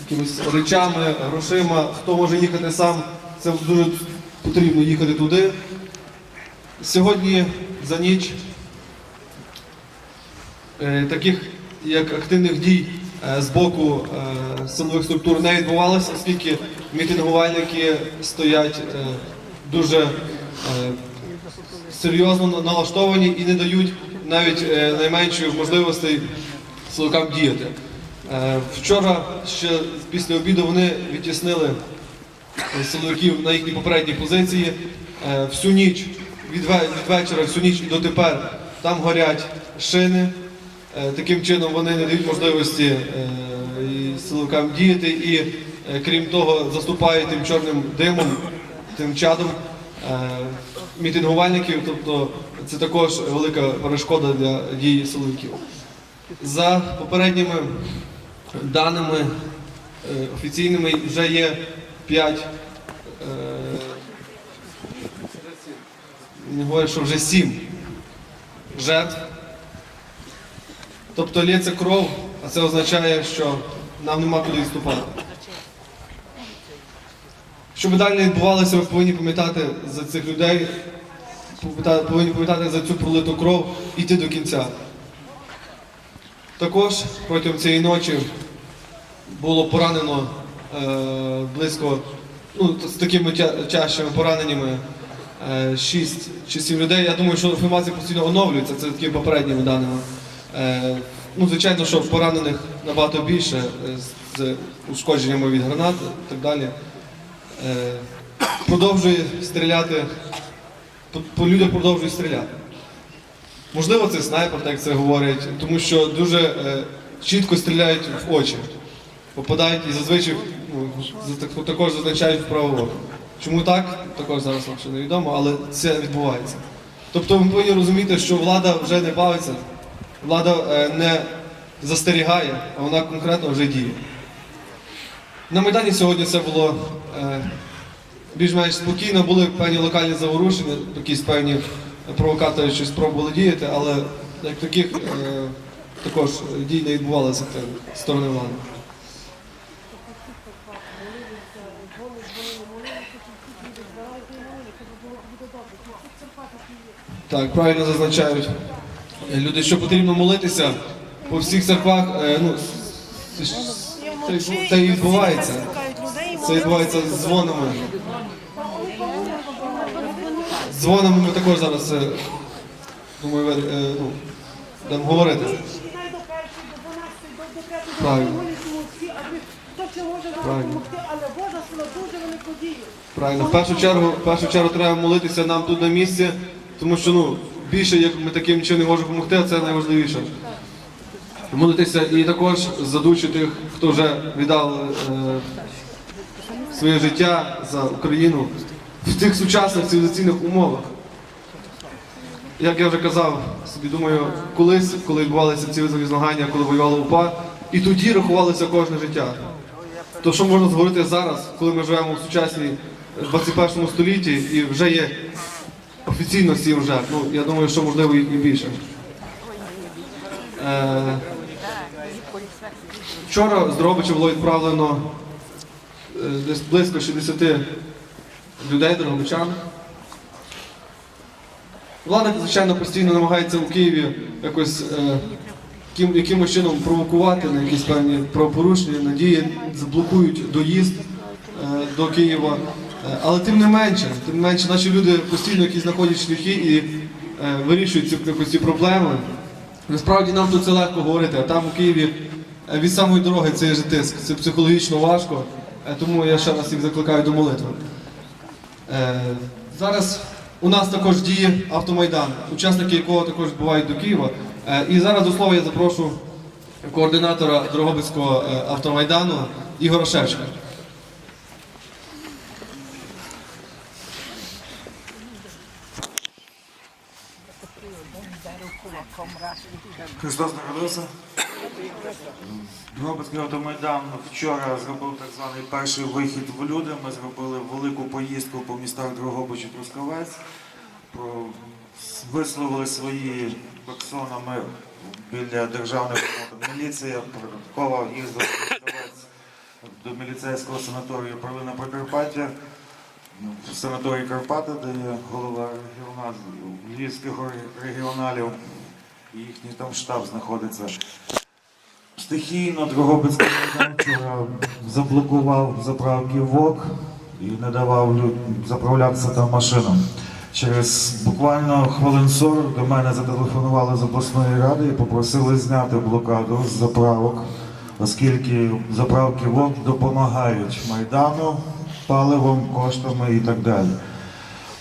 якимись речами, грошима. Хто може їхати сам, це дуже потрібно їхати туди. Сьогодні за ніч е, таких як активних дій е, з боку е, силових структур не відбувалося, оскільки мітингувальники стоять дуже серйозно налаштовані і не дають навіть найменшої можливостей силовикам діяти. Е, Вчора ще після обіду вони відтіснили е, силовиків на їхні попередні позиції. Е, Всю ніч від вечора, всю ніч і дотепер там горять шини. Таким чином вони не дають можливості силовикам діяти і, крім того, заступають тим чорним димом, тим чадом мітингувальників. Тобто це також велика перешкода для дій силовиків. За попередніми даними е, офіційними вже є 5. Не говорять, що вже 7 жертв. Тобто лється кров, а це означає, що нам нема куди відступати. Щоб далі не відбувалося, ми повинні пам'ятати за цих людей, повинні пам'ятати за цю пролиту кров і йти до кінця. Також протягом цієї ночі було поранено е, близько ну, з такими тя- тяжчими пораненнями е, 6 чи 7 людей. Я думаю, що інформація постійно оновлюється, це такими попередніми даними. Е, ну, звичайно, що поранених набагато більше е, з- з ушкодженнями від гранат і так далі. Е, продовжує стріляти, по, по людях продовжує стріляти. Можливо, це снайпер, так це говорять, тому що дуже е, чітко стріляють в очі. Попадають і зазвичай ну, також зазначають в праве око. Чому так? Також зараз вам ще невідомо, але це відбувається. Тобто ми повинні розуміти, що влада вже не бавиться, влада е, не застерігає, а вона конкретно вже діє. На Майдані сьогодні це було е, більш-менш спокійно, були певні локальні заворушення, якісь певні провокатори щось спробували діяти, але як таких е, також дій не відбувалося з сторони влади. Так, правильно зазначають. Люди, що потрібно молитися по всіх церквах, е, ну, це, це, це і відбувається. Це відбувається з дзвонами. З дзвонами ми також зараз, е, думаю, е, ну, будемо говорити. Правильно. Правильно. Правильно, в першу чергу, в першу чергу треба молитися нам тут на місці, тому що ну, більше як ми таким чином не можемо допомогти, це найважливіше. Молитися і також за душі тих, хто вже віддав е, своє життя за Україну в тих сучасних цивілізаційних умовах. Як я вже казав, собі думаю, колись, коли відбувалися визвольні змагання, коли воювала УПА, і тоді рахувалося кожне життя. То що можна зговорити зараз, коли ми живемо в сучасній 21 столітті і вже є офіційно сім жертв? Ну, я думаю, що можливо і більше. Е, вчора з Дрогобича було відправлено е, десь близько 60 людей, дрогобичан. Влада, звичайно, постійно намагається у Києві якось е, яким, якимось чином провокувати на якісь певні правопорушення, надії, заблокують доїзд е, до Києва. Е, але тим не менше, тим не менше, наші люди постійно якісь знаходять шляхи і е, вирішують якось ці проблеми. Насправді нам тут це легко говорити, а там у Києві е, від самої дороги це є тиск, це психологічно важко, Е, тому я ще раз всіх закликаю до молитви. Е, Зараз у нас також діє автомайдан, учасники якого також відбувають до Києва. Е, І зараз до слова я запрошу координатора Дрогобицького е, автомайдану Ігора Шевчика. Христос народився. Дрогобицький автомайдан вчора зробив так званий перший вихід в люди. Ми зробили велику поїздку по містах Дрогобич і Трускавець. Про- Висловили свої персонами біля державної міліція податкова їздила продавець до міліцейського санаторію Перлина Прикарпаття. В санаторії Карпати, де є голова львівських регіоналів, їхній там штаб знаходиться. Стихійно Дрогобицький вчора заблокував заправки ВОК і не давав заправлятися там машинам. Через буквально хвилин 40 до мене зателефонували з обласної ради і попросили зняти блокаду з заправок, оскільки заправки ВОК допомагають Майдану паливом, коштами і так далі.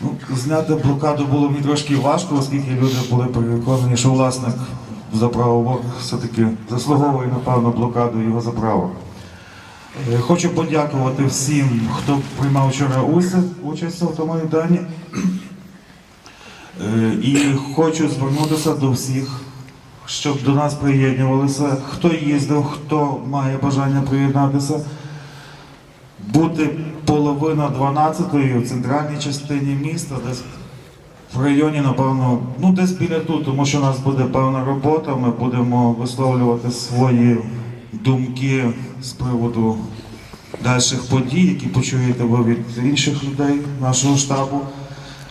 Ну, зняти блокаду було мені трошки важко, оскільки люди були переконані, що власник заправок все-таки заслуговує, напевно, блокаду його заправок. Е, Хочу подякувати всім, хто приймав вчора участь в автомайдані. Е, І хочу звернутися до всіх, щоб до нас приєднувалися. Хто їздив, хто має бажання приєднатися. Бути половина 12-ї в центральній частині міста, десь в районі, напевно, ну десь біля тут, тому що у нас буде певна робота. Ми будемо висловлювати свої думки з приводу дальших подій, які почуєте ви від інших людей нашого штабу.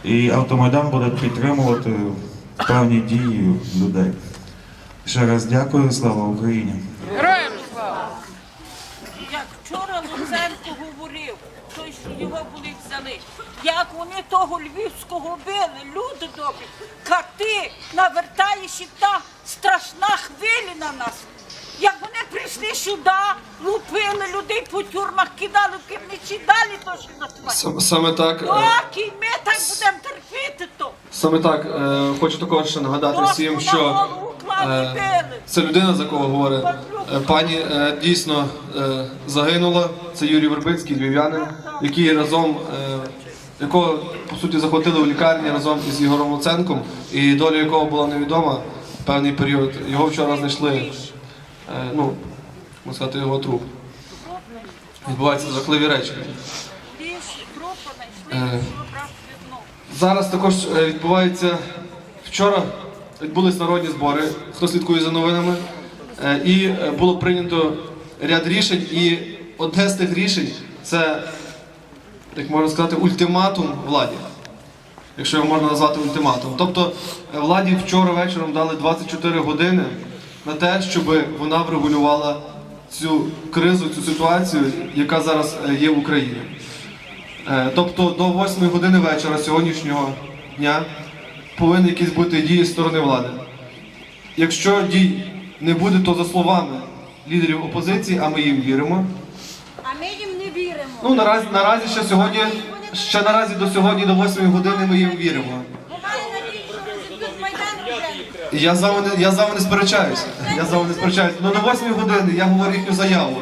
І автомайдан буде підтримувати певні дії людей. Ще раз дякую, слава Україні! Як вчора Луценко говорив, той, що його були взяли, як вони того львівського били, люди добрі, як ти навертаєш та страшна хвиля на нас. Як вони прийшли сюди, лупили людей по тюрмах, кидали в кимниці, далі то на Сам- Саме так. е, Так, і ми так будемо терпіти то. Саме так, е, хочу також ще нагадати Доску всім, на що голову клали, е, били. це людина, за кого говорить е, пані, е, дійсно е, загинула. Це Юрій Вербицький, львів'янин, який разом, е, якого по суті захватили в лікарні разом із Ігорем Луценком, і доля якого була невідома певний період. Його вчора знайшли, е, ну, можна сказати, його труп. Відбуваються жахливі речі. Е. Зараз також відбувається вчора. Відбулись народні збори, хто слідкує за новинами, і було прийнято ряд рішень. І одне з тих рішень це, як можна сказати, ультиматум владі. Якщо його можна назвати ультиматум. Тобто е, владі вчора вечором дали 24 години на те, щоб вона врегулювала цю кризу, цю ситуацію, яка зараз е, є в Україні. Е, Тобто до 8 години вечора сьогоднішнього дня повинні якісь бути дії сторони влади. Якщо дій не буде, то за словами лідерів опозиції, а ми їм віримо. А ми їм не віримо. Ну наразі наразі ще сьогодні, ще наразі до сьогодні, до 8 години ми їм віримо. Я з вами я з вами не. Я з вами не. Ну до 8 години я говорю їхню заяву.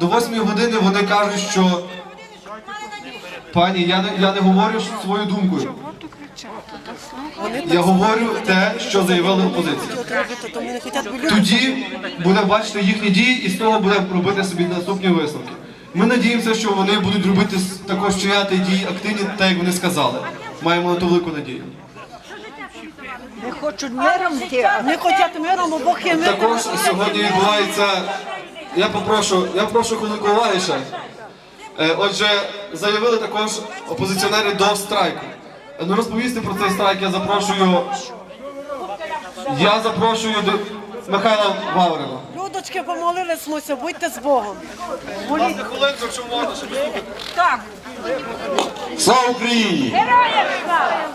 До 8 години вони кажуть, що пані, я не я не говорю свою думку. Я говорю те, що заявили опозиція. Тоді будемо бачити їхні дії і з того будемо робити собі наступні висновки. Ми надіємося, що вони будуть робити також вчиняти дії активні, так як вони сказали. Маємо на то велику надію. не хочуть миром йти, а не хочуть миром, бо є мир. Також сьогодні відбувається. Я попрошу, я прошу хвилинку уваги ще. Е, Отже, заявили також опозиціонери до страйку. Ну розповісти про цей страйк я запрошую. Я запрошую до Михайла Ваврина. Людочки помолились, Муся, будьте з Богом. Власне, хвилинку, якщо можна, щоб Так, Слава Україні!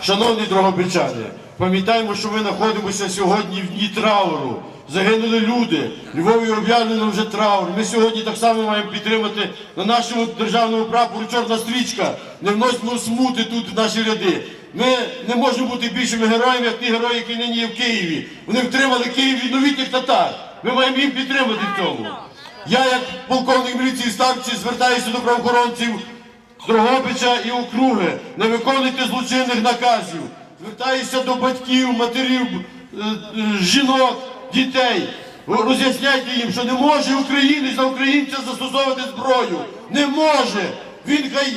Шановні дрогобичани, пам'ятаємо, що ми знаходимося сьогодні в дні трауру. Загинули люди. Львові об'явлено вже траур. Ми сьогодні так само маємо підтримати на нашому державному прапору чорна стрічка. Не вносимо смути тут в наші ряди. Ми не можемо бути більшими героями, як ті герої, які нині є в Києві. Вони втримали Київ від новітніх татар. Ми маємо їм підтримати в цьому. Я, як полковник міліції старший, звертаюся до правоохоронців Дрогобича і округи. Не виконуйте злочинних наказів. Звертаюся до батьків, матерів, е, е, жінок, дітей. Роз'ясняйте їм, що не може українець на українця застосовувати зброю. Не може. Він хай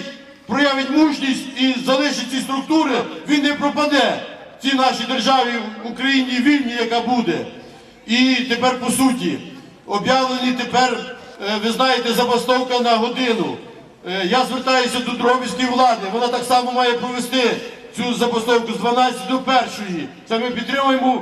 проявить мужність і залишить ці структури, він не пропаде в цій нашій державі в Україні вільній, яка буде. І тепер по суті, об'явлені тепер, е, ви знаєте, забастовка на годину. Е, Я звертаюся до Дробівської влади. Вона так само має провести цю забастовку з 12 до 1. Це ми підтримуємо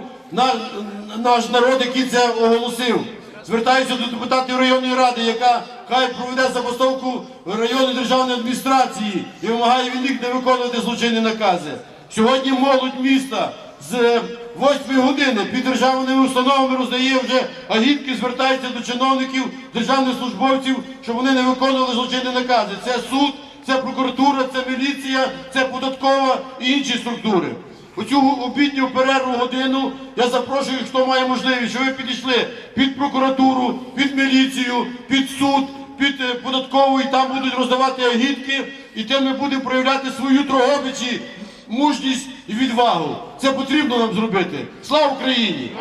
наш народ, який це оголосив. Звертаюся до депутатів районної ради, яка хай проведе забастовку районної державної адміністрації і вимагає від них не виконувати злочинні накази. Сьогодні молодь міста з 8 години під державними установами роздає вже агітки, звертається до чиновників, державних службовців, щоб вони не виконували злочинні накази. Це суд, це прокуратура, це міліція, це податкова і інші структури. У цю обідню перерву годину я запрошую, хто має можливість, щоб ви підійшли під прокуратуру, під міліцію, під суд, під е, податкову, і там будуть роздавати агітки, і тим ми будемо проявляти свою трогобичі, мужність і відвагу. Це потрібно нам зробити. Слава Україні!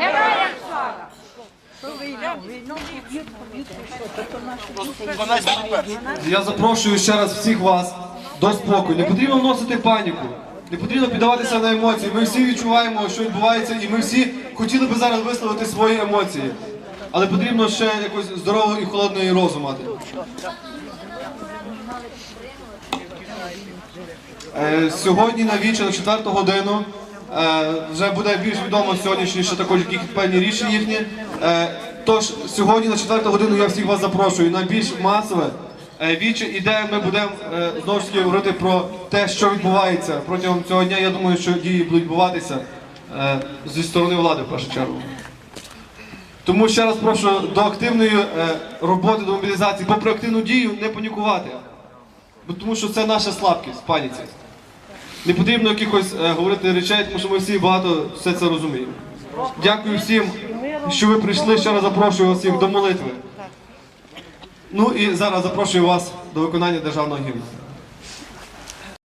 Я запрошую ще раз всіх вас до спокою. Не потрібно вносити паніку, не потрібно піддаватися на емоції. Ми всі відчуваємо, що відбувається, і ми всі хотіли би зараз висловити свої емоції. Але потрібно ще якось здорового і холодної розум мати. Е, Сьогодні на віче на четверту годину е, вже буде більш відомо сьогоднішні ще також які певні рішення їхні. Е, Тож сьогодні на четверту годину я всіх вас запрошую на більш масове е, віче, і де ми будемо е, знову ж таки говорити про те, що відбувається протягом цього дня. Я думаю, що дії будуть відбуватися е, зі сторони влади в першу чергу. Тому ще раз прошу до активної роботи, до мобілізації, попри активну дію, не панікувати. Тому що це наша слабкість, паніці. Не потрібно якихось говорити речей, тому що ми всі багато все це розуміємо. Дякую всім, що ви прийшли. Ще раз запрошую вас всіх до молитви. Ну і зараз запрошую вас до виконання державного гімну.